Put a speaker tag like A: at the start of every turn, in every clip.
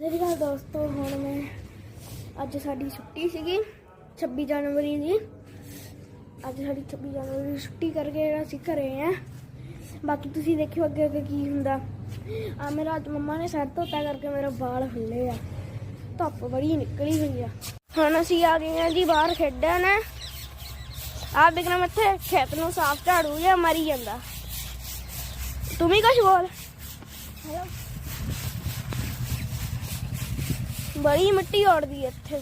A: ਮੇਰੀ ਗੱਲ ਦੋਸਤੋ, ਹੁਣ ਮੈਂ ਅੱਜ ਸਾਡੀ ਛੁੱਟੀ ਸੀਗੀ 26 ਜਨਵਰੀ ਦੀ। ਅੱਜ ਸਾਡੀ 26 ਜਨਵਰੀ ਦੀ ਛੁੱਟੀ ਕਰਕੇ ਅਸੀਂ ਘਰੇ ਆ। ਬਾਕੀ ਤੁਸੀਂ ਦੇਖਿਓ ਅੱਗੇ ਅੱਗੇ ਕੀ ਹੁੰਦਾ। ਆ ਮੇਰਾ ਅੱਜ ਮੰਮਾ ਨੇ ਸਿਰ ਧੋਤਾ ਕਰਕੇ ਮੇਰਾ ਵਾਲ ਫੁੱਲੇ ਆ। ਧੁੱਪ ਬੜੀ ਨਿਕਲੀ ਹੋਈ ਆ। ਹੁਣ ਅਸੀਂ ਆ ਗਏ ਆ ਜੀ ਬਾਹਰ ਖੇਡਣ। ਆ ਬਿਕਰਮ ਇੱਥੇ ਖੇਤ ਨੂੰ ਸਾਫ਼ ਝਾੜੂ ਜਾਂ ਮਰੀ ਜਾਂਦਾ। ਤੂੰ ਵੀ ਕੁਛ ਬੋਲ। ਹੈਲੋ। ਬੜੀ ਮਿੱਟੀ ਉੜਦੀ ਇੱਥੇ।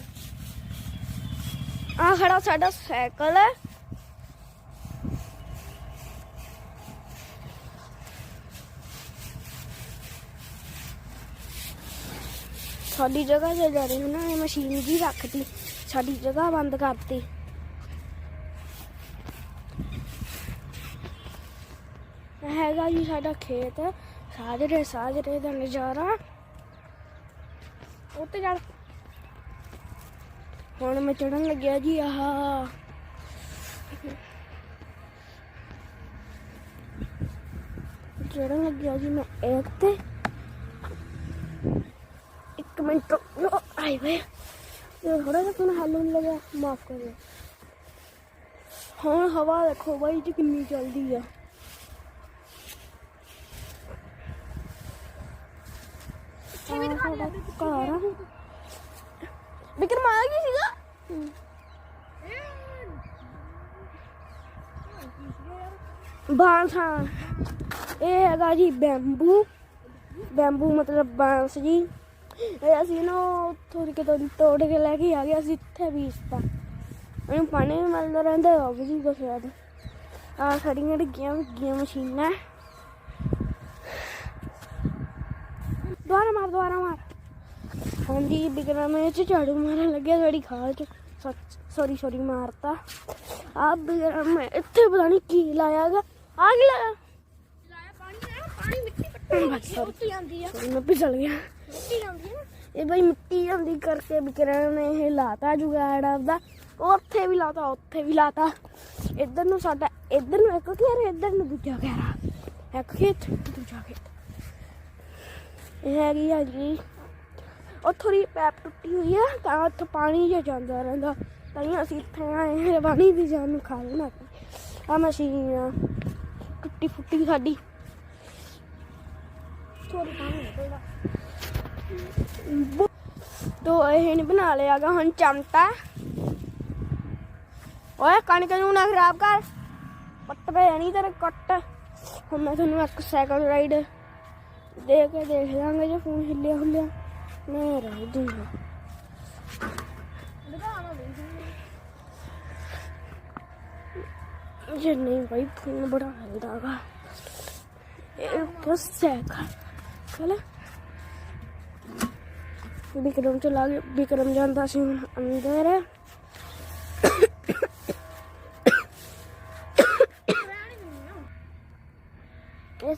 A: ਆ ਖੜਾ ਸਾਡਾ ਸਾਈਕਲ ਹੈ। ਸਾਡੀ ਜਗ੍ਹਾ ਤੇ ਜਾ ਰਹੇ ਨਾ ਇਹ ਮਸ਼ੀਨ ਜੀ ਰੱਖਤੀ ਸਾਡੀ ਜਗ੍ਹਾ ਬੰਦ ਕਰਤੀ। ਹੈਗਾ ਜੀ ਸਾਡਾ ਖੇਤ ਸਾਜਰੇ ਸਾਜਰੇ ਦਾ ਨਜ਼ਾਰਾ। ਉੱਤੇ ਚੜ। ਹੁਣ ਮੈਂ ਚੜਨ ਲੱਗਿਆ ਜੀ, ਆਹ। ਚੜਨ ਲੱਗਿਆ ਜੀ ਮੈਂ ਇੱਕ ਤੇ। ਇੱਕ ਮਿੰਟ ਰੁਕੋ ਆਈ ਵੇ। ਇਹ ਥੋੜਾ ਜਿਹਾ ਤੁਹਾਨੂੰ ਹੱਲ ਹੋਣ ਲੱਗਾ ਮਾਫ ਕਰਿਓ ਹੁਣ ਹਵਾ ਦੇਖੋ ਬਾਈ ਜੀ ਕਿੰਨੀ ਚੱਲਦੀ ਆ। ਆਹ ਸਾਡਾ ਘਰ ਆ। ਵਿਕਰਮ ਆ ਗਈ ਸੀਗਾ? ਬਾਂਸ। ਹਾਂ ਇਹ ਹੈਗਾ ਜੀ ਬੈਂਬੂ। ਬੈਂਬੂ ਮਤਲਬ ਬਾਂਸ ਜੀ। ਇਹ ਅਸੀਂ ਨਾ ਉੱਥੋਂ ਕਿਤੋਂ ਤੋੜ ਕੇ ਲੈ ਕੇ ਆ ਗਏ, ਅਸੀਂ ਇੱਥੇ ਬੀਜਤਾ ਇਹਨੂੰ ਪਾਣੀ ਵੀ ਮਿਲਦਾ ਰਹਿੰਦਾ, ਉਹ ਵੀ ਕੁਛ ਯਾਦ ਆ ਸਾਡੀਆਂ ਡਿੱਗੀਆਂ ਡਿੱਗੀਆਂ ਮਸ਼ੀਨਾਂ। ਦੁਬਾਰਾ ਮਾਰ। ਹਾਂਜੀ ਬਿਕਰਮ ਇਹ ਚ ਝਾੜੂ ਮਾਰਨ ਲੱਗਿਆ ਸਾਡੀ ਖਾਲ ਚ। ਸੌਰੀ ਸੌਰੀ ਮਾਰਤਾ। ਆ ਬਿਕਰਮ ਇੱਥੇ ਪਤਾ ਨਹੀਂ ਕੀ ਲਾਇਆਗਾ ਆ ਕੀ ਲਾਇਆ?
B: ਲਾਇਆ ਪਾਣੀ ਆ ਪਾਣੀ ਮਿੱਟੀ ਪੱਟੀ
A: Sorry.
B: ਉੱਤੇ ਜਾਂਦੀ ਆ।
A: ਮੈਂ ਪਿਛਲ ਗਿਆ।
B: ਮਿੱਟੀ ਜਾਂਦੀ ਆ।
A: ਇਹ ਬਈ ਮਿੱਟੀ ਜਾਂਦੀ ਕਰਕੇ ਬਿਕਰਮ ਨੇ ਇਹ ਲਾਤਾ ਜੁਗਾੜ ਆਪਦਾ। ਉੱਥੇ ਵੀ ਲਾਤਾ ਉੱਥੇ ਵੀ ਲਾਤਾ। ਇੱਧਰ ਨੂੰ ਸਾਡਾ ਇੱਧਰ ਨੂੰ ਇੱਕ ਘੇਰਾ ਇੱਧਰ ਨੂੰ ਦੂਜਾ ਘੇਰਾ ਇੱਕ ਖੇਤ ਦੂਜਾ ਖੇਤ। ਹੈਗੀ ਆ ਜੀ। ਉੱਥੋਂ ਦੀ ਪੈਪ ਟੁੱਟੀ ਹੋਈ ਆ, ਤਾਂ ਉੱਥੋਂ ਪਾਣੀ ਜਿਹਾ ਜਾਂਦਾ ਰਹਿੰਦਾ। ਤਾਂ ਹੀ ਅਸੀਂ ਇੱਥੇ ਆਏ ਹਾਂ ਪਾਣੀ ਦੀ ਜਾਨ ਨੂੰ ਖਾ ਲੈਣਾ ਆ ਮਸ਼ੀਨ ਆ, ਟੁੱਟੀ ਫੁੱਟੀ ਸਾਡੀ। ਥੋੜੀ ਪਾਣੀ ਨਿਕਲਦਾ ਤੋ ਇਹ ਨੇ ਬਣਾ ਲਿਆਗਾ, ਹੁਣ ਚਮਟਾ। ਓਏ, ਕਣਕ ਨੂੰ ਨਾ ਖਰਾਬ ਕਰ। ਪੱਟ ਪੈ ਨਹੀਂ ਤੇਰੇ ਕੱਟ। ਹੁਣ ਮੈਂ ਤੁਹਾਨੂੰ ਇੱਕ ਸਾਈਕਲ ਰਾਈਡ ਦੇ ਕੇ ਦੇਖ ਲਾਂਗੇ ਜੇ ਫੋਨ ਹਿੱਲਿਆ ਹੁੱਲਿਆ। ਮੈਂ ਰਹਿ
B: ਨਹੀਂ
A: ਜੇ ਨਹੀਂ ਭਾਈ ਫੋਨ ਬੜਾ ਹਿਲਦਾਗਾ ਇਹ ਬਸ ਸਾਈਕਲ ਚਲ। ਵਿਕਰਮ ਚਲਾ ਗਿਆ। ਵਿਕਰਮ ਜਾਂਦਾ ਸੀ ਹੁਣ ਅੰਦਰ।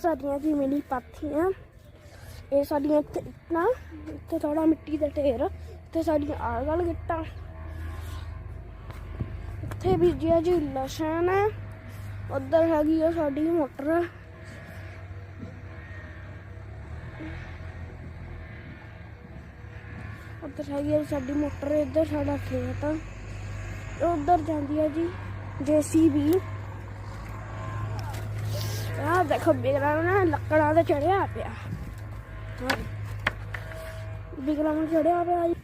A: ਸਾਡੀਆਂ ਜੀ ਮਿਲੀ ਪਾਥੀਆਂ। ਇਹ ਸਾਡੀਆਂ ਇੱਥੇ ਨਾ, ਇੱਥੇ ਥੋੜਾ ਮਿੱਟੀ ਦਾ ਢੇਰ ਤੇ ਸਾਡੀਆਂ ਆਹ ਗਲ ਗਿੱਟਾਂ। ਇੱਥੇ ਬੀਜਿਆ ਜੀ ਲਸਣ ਹੈ। ਉੱਧਰ ਹੈਗੀ ਆ ਸਾਡੀ ਮੋਟਰ। ਉੱਧਰ ਹੈਗੀ ਆ ਸਾਡੀ ਮੋਟਰ, ਇੱਧਰ ਸਾਡਾ ਖੇਤ। ਆ ਉੱਧਰ ਜਾਂਦੀ ਆ ਜੀ, ਜੀਸੀਬੀ। ਆ ਦੇਖੋ, ਬਿਗਲਾ ਨਾ ਲੱਕੜਾਂ ਤੇ ਚੜਿਆ ਪਿਆ। ਬਿਗਲਾ ਚੜਿਆ ਪਿਆ ਜੀ।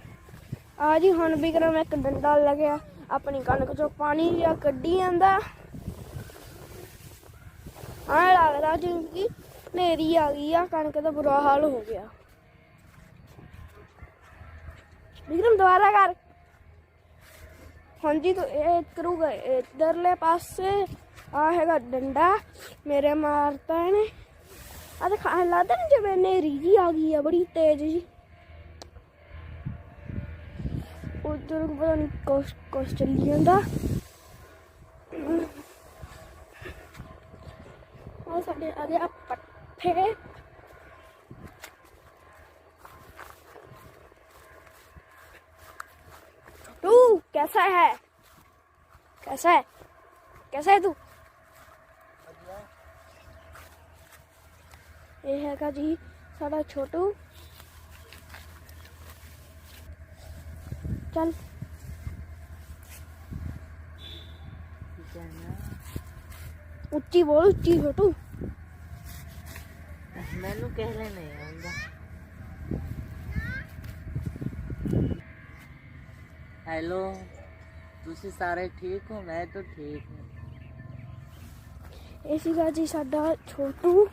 A: ਆ ਜੀ, ਹੁਣ ਬਿਗਰਮ ਇੱਕ ਡੰਡਾ ਲੱਗਿਆ ਆਪਣੀ ਕਣਕ ਚੋਂ ਪਾਣੀ ਜਿਹਾ ਕੱਢੀ ਜਾਂਦਾ। ਆ ਲੱਗਦਾ ਜਿਵੇਂ ਕਿ ਨੇਰੀ ਆ ਗਈ ਆ, ਕਣਕ ਦਾ ਬੁਰਾ ਹਾਲ ਹੋ ਗਿਆ। ਬਿਕਰਮ ਦੁਬਾਰਾ ਕਰ। ਹਾਂਜੀ ਤੋ ਇਹ ਕਰੂਗਾ, ਇਧਰਲੇ ਪਾਸੇ ਆ ਹੈਗਾ ਡੰਡਾ ਮੇਰੇ ਮਾਰਤਾ ਇਹਨੇ ਆ ਤਾਂ ਖਾ ਲੱਗਦਾ ਨੀ ਜਿਵੇਂ ਨੇਰੀ ਜੀ ਆ ਗਈ ਆ ਬੜੀ ਤੇਜ਼ ਜੀ ਉਧਰ ਪਤਾ ਨਹੀਂ ਕੁਛ ਕੁਛ ਚੱਲੀ ਜਾਂਦਾ ਆ ਸਾਡੇ ਆ ਗਿਆ ਪੱਠੇ तू कैसा है कैसा है कैसा है तू ਇਹ ਹੈਗਾ ਜੀ ਸਾਡਾ ਛੋਟੂ। ਚੱਲ। ਉੱਚੀ ਬੋਲ ਉੱਚੀ ਛੋਟੂ।
C: ਮੈਨੂੰ ਕਹਿ ਨਹੀਂ ਆਉਂਦਾ ਹੈਲੋ ਤੁਸੀਂ ਸਾਰੇ ਠੀਕ ਹੋ? ਮੈਂ ਤਾਂ ਠੀਕ ਹਾਂ।
A: ਇਹ ਸੀਗਾ ਜੀ ਸਾਡਾ ਛੋਟੂ।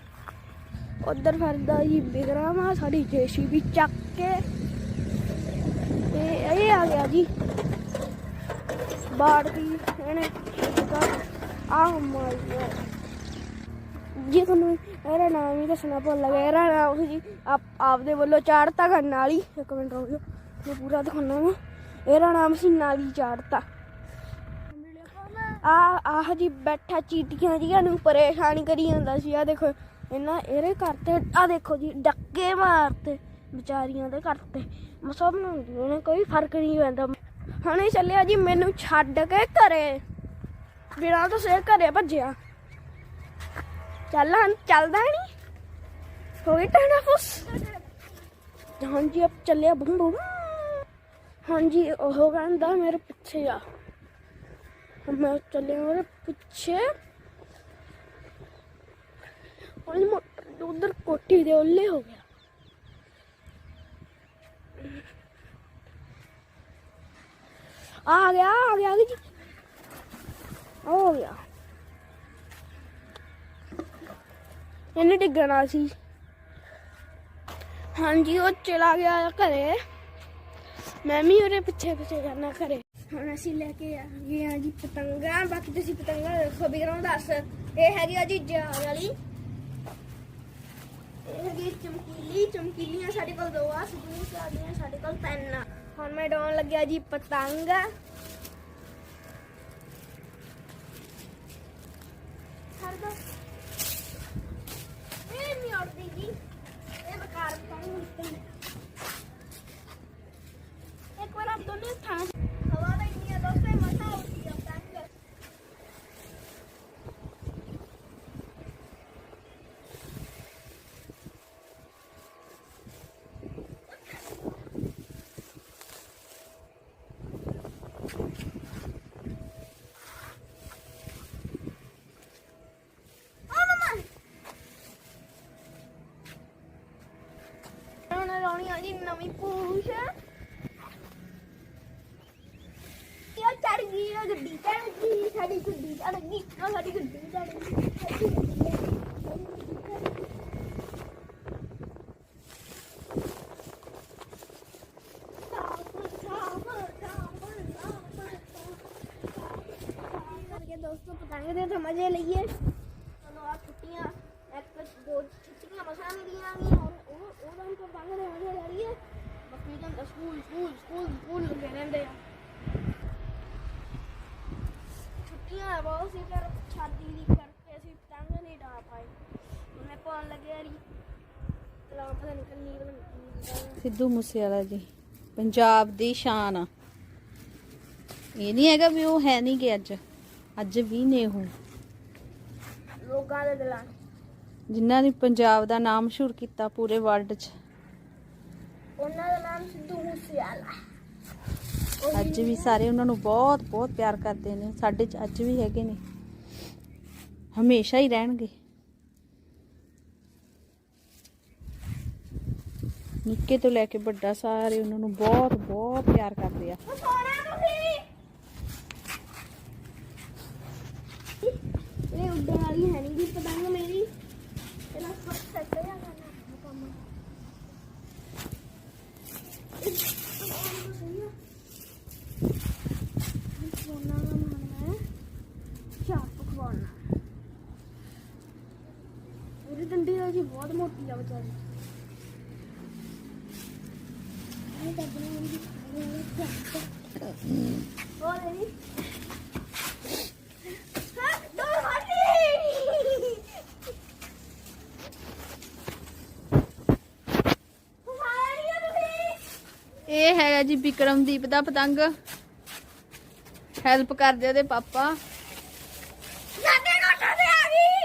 A: ਉਧਰ ਫਿਰਦਾ ਜੀ ਬਿਗਰਾਮ ਆ ਸਾਡੀ ਜੇਸੀਬੀ ਚੱਕ ਕੇ। ਤੇ ਇਹ ਆ ਗਿਆ ਜੀ। ਬਾੜ ਦੀ ਇਹਨੇ ਆ ਮਾਈ ਜੀ ਤੁਹਾਨੂੰ ਇਹਦਾ ਨਾਮ ਹੀ ਦੱਸਣਾ ਭੁੱਲ ਗਿਆ। ਇਹਦਾ ਨਾਮ ਜੀ, ਆਪ ਆਪਦੇ ਵੱਲੋਂ ਚਾੜਤਾ ਕਰਨ ਵਾਲੀ। ਇੱਕ ਮਿੰਟ ਰੁਕੋ ਮੈਂ ਪੂਰਾ ਦਿਖਾਉਣਾ ਵਾ। ਇਹਦਾ ਨਾਮ ਸੀ ਨਾਲੀ ਚਾੜਤਾ। ਆ ਆਹ ਜੀ ਬੈਠਾ ਚੀਟੀਆਂ ਜੀਆਂ ਨੂੰ ਪਰੇਸ਼ਾਨ ਕਰੀ ਜਾਂਦਾ ਸੀ। ਆ ਦੇਖੋ ਇਹਨਾਂ ਇਹਦੇ ਘਰ ਆ ਦੇਖੋ ਜੀ, ਡੱਕੇ ਮਾਰਤੇ ਵਿਚਾਰੀਆਂ ਦੇ ਘਰ ਸਭ ਨੂੰ, ਇਹਨੇ ਕੋਈ ਫ਼ਰਕ ਨਹੀਂ ਪੈਂਦਾ। ਹੁਣੇ ਚੱਲਿਆ ਜੀ, ਮੈਨੂੰ ਛੱਡ ਕੇ ਘਰੇ। ਬਿਨਾਂ ਤੋਂ ਸੇ ਘਰੇ ਭੱਜਿਆ। ਚੱਲ ਹਾਂ ਚੱਲਦਾ ਨਹੀਂ ਹੋ ਗਈ ਟਾਣਾ ਫੁੱਸ। ਹਾਂਜੀ ਅਬ ਚੱਲਿਆ ਬੁੰਮ ਬੁੰਮ। ਹਾਂਜੀ ਉਹ ਕਹਿੰਦਾ ਮੇਰੇ ਪਿੱਛੇ ਆ। ਮੈਂ ਚੱਲਿਆ ਮੇਰੇ ਪਿੱਛੇ। ਉਹਨੇ ਮੋਟਰ ਉਧਰ ਕੋਠੀ ਦੇ ਉੱਲੇ ਹੋ ਗਿਆ। ਆ ਗਿਆ ਆ ਗਿਆ ਜੀ। ਹੋ ਗਿਆ। ਇਹਨੇ ਡਿੱਗਣਾ ਸੀ। ਹਾਂਜੀ, ਉਹ ਚਲਾ ਗਿਆ ਘਰੇ। ਮੈਂ ਵੀ ਉਹਦੇ ਪਿੱਛੇ ਪਿੱਛੇ ਜਾਣਾ ਘਰੇ। ਹੁਣ ਅਸੀਂ ਲੈ ਕੇ ਆ ਗਏ ਆ ਜੀ ਪਤੰਗਾਂ। ਬਾਕੀ ਤੁਸੀਂ ਪਤੰਗਾਂ ਦੇਖੋ ਬਿਗਰੋਂ ਦੱਸ। ਇਹ ਹੈਗੀ ਆ ਜੀ ਜਹਾਜ਼ ਵਾਲੀ। ਇਹ ਚਮਕੀਲੀ, ਚਮਕੀਲੀਆਂ ਸਾਡੇ ਕੋਲ ਦੋ ਆ ਸਿੱਧੀਆਂ ਸਾਡੀਆਂ ਸਾਡੇ ਕੋਲ ਤਿੰਨ ਆ। ਹੁਣ ਮੈਂ ਡਾਉਣ ਲੱਗਿਆ ਜੀ ਪਤੰਗ। ਛੱਡ ਦੋ ਇਹ ਨਹੀਂ ਉੜਦੀ ਜੀ ਇਹ ਬਕਾਰ ਪਤੰਗ ਉੱਤੇ ਇੱਕ ਵਾਰ ਆਪ ਦੋਨੇ ਥਾਂ ਹਵਾ ਦਾ ਇੰਨੀ ਆ ਦੋਸਤੇ ਮਜ਼ਾ ਆਉਂਦੀ ਆ ਪਤੰਗ ਆ ਮਮਾ ਹੁਣ ਲਾਉਣੀ ਆ ਜੀ ਨਵੀਂ ਪੂਛ ਯਾ ਚੜ ਗਈ ਆ ਗੱਡੀ ਚੜ ਗਈ ਸਾਡੀ ਗੱਡੀ ਚੜ ਗਈ ਆ ਸਾਡੀ ਗੱਡੀ ਚੜ ਗਈ ਸਾਡੀ ਗੱਡੀ ਚੜ੍ਹ ਗਈ। ਕਰਕੇ ਦੋਸਤੋ ਪਤੰਗ ਦੇ ਤਾਂ ਮਜ਼ੇ ਲਈਏ ਚਲੋ ਆ ਛੁੱਟੀਆਂ ਇੱਕ ਦੋ ਛੁੱਟੀਆਂ ਮਸਾਂ ਮਿਲੀਆਂ ਗਈਆਂ ਹੁਣ ਉਹ ਉਹਦਾ ਵੀ ਪਤੰਗ ਦੇ ਮਜ਼ੇ ਲੈ ਲਈਏ ਬਾਕੀ ਤਾਂ ਸਕੂਲ ਸਕੂਲ ਸਕੂਲ ਸਕੂਲ ਲੱਗੇ ਰਹਿੰਦੇ ਆ ਛੁੱਟੀਆਂ ਬਹੁਤ ਸੀ ਪਰ ਛਾਦੀ ਦੀ ਕਰਕੇ ਅਸੀਂ ਪਤੰਗ ਨਹੀਂ ਡਾ ਪਾਏ ਹੁਣ ਮੈਂ ਪਾਉਣ ਲੱਗਿਆ ਰੀ ਤਲਾ ਪਤਾ ਨਹੀਂ ਕੰਨੀ ਬਣ
D: ਸਿੱਧੂ ਮੂਸੇਵਾਲਾ ਜੀ। ਪੰਜਾਬ ਦੀ ਸ਼ਾਨ ਆ। ਇਹ ਨਹੀਂ ਹੈਗਾ ਵੀ ਉਹ ਹੈ ਨਹੀਂ ਕਿ ਅੱਜ। ਅੱਜ ਵੀ ਨੇ ਉਹ।
A: ਲੋਕਾਂ ਦੇ ਦਿਲਾਂ।
D: ਜਿਨ੍ਹਾਂ ਨੇ ਪੰਜਾਬ ਦਾ ਨਾਮ ਮਸ਼ਹੂਰ ਕੀਤਾ ਪੂਰੇ ਵਰਲਡ 'ਚ।
A: ਉਹਨਾਂ ਦਾ ਨਾਮ ਸਿੱਧੂ ਮੂਸੇਵਾਲਾ।
D: ਅੱਜ ਵੀ ਸਾਰੇ ਉਹਨਾਂ ਨੂੰ ਬਹੁਤ ਬਹੁਤ ਪਿਆਰ ਕਰਦੇ ਨੇ। ਸਾਡੇ 'ਚ ਅੱਜ ਵੀ ਹੈਗੇ ਨੇ। ਹਮੇਸ਼ਾ ਹੀ ਰਹਿਣਗੇ। ਨਿੱਕੇ ਤੋਂ ਲੈ ਕੇ ਵੱਡਾ ਸਾਰੇ ਉਹਨਾਂ ਨੂੰ ਬਹੁਤ ਬਹੁਤ ਪਿਆਰ ਕਰਦੇ ਆ।
A: ਇਹ ਉੱਡਣ ਵਾਲੀ ਹੈ ਨਹੀਂ ਜੀ ਪਤੰਗ ਮੇਰੀ ਇਹਦਾ ਸਭ ਸੈੱਟ ਹੋ ਜਾਣਾ ਕੰਮ ਸੋਨਾ ਦਾ ਮਨ ਹੈ ਚਾਪ ਪਕਵਾਨਾ ਮੇਰੀ ਡੰਡੀ ਦਾ ਜੀ ਬਹੁਤ ਮੋਟੀ ਆ ਵਿਚਾਰੀ। ਇਹ
D: ਹੈਗਾ ਜੀ ਵਿਕਰਮਦੀਪ ਦਾ ਪਤੰਗ। ਹੈਲਪ ਕਰਦੇ ਉਹਦੇ ਪਾਪਾ।
A: ਸਾਡੇ ਕੋਠੇ ਤੇ ਆ ਗਈ।